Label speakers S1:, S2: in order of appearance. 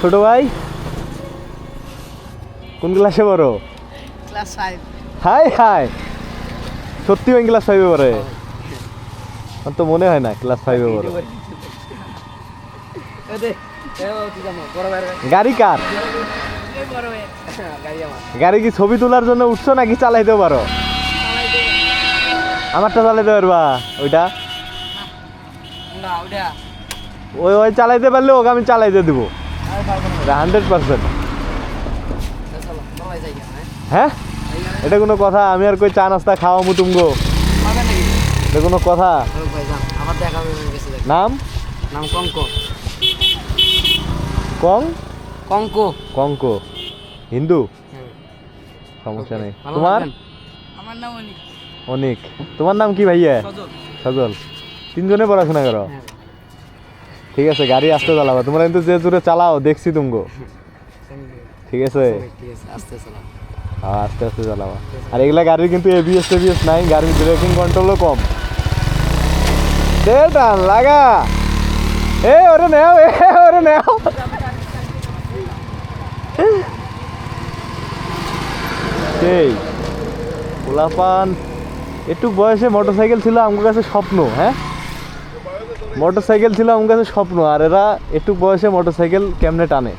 S1: ছোট ভাই? কোন ক্লাসে পড়ো?
S2: ক্লাস ফাইভ
S1: হাই হাই। সত্যি ওই ক্লাস ফাইভে পড়ে? আমার তো মনে হয় না ক্লাস ফাইভে পড়ে। গাড়ি কার? গাড়ি কি ছবি তোলার জন্য উঠছো নাকি চালাইতে পারো? আমারটা চালাইতে পারবা? ওইটা। ওই ওই চালাইতে পারলে ওকে আমি চালাইতে দেবো। হান্ড্রেড পার্সেন্ট হ্যাঁ? এটা কোনো কথা আমি আর কই চা নাস্তা খাওয়া
S2: পাবেন নাকি
S1: এটা কোনো কথা। নাম?
S2: নাম কঙ্ক
S1: কং?
S2: কঙ্ক
S1: কঙ্ক হিন্দু? সমস্যা নেই। তোমার?
S2: আমার নাম অনিক।
S1: অনিক। তোমার নাম কি ভাইয়া? সজল। তিনজনে পড়াশোনা করো?
S2: হ্যাঁ।
S1: ঠিক আছে গাড়ি আস্তে চালাবা। তোমরা কিন্তু যে জোরে চালাও দেখছি তুমগো। ঠিক আছে?
S2: আস্তে
S1: হ্যাঁ আস্তে আস্তে চালাবা। আর এগুলা গাড়ির কিন্তু এবিএস টেবিএস নাই গাড়ির ব্রেকিং কন্ট্রোলও কম। টান লাগা। এ ওরে নেও এ ওরে নেও। সেই পোলাপান একটু বয়সে মোটরসাইকেল ছিল আমার কাছে স্বপ্ন হ্যাঁ? মোটরসাইকেল ছিল আমার কাছে স্বপ্ন আর এরা একটু বয়সে মোটরসাইকেল কেমনে টানে?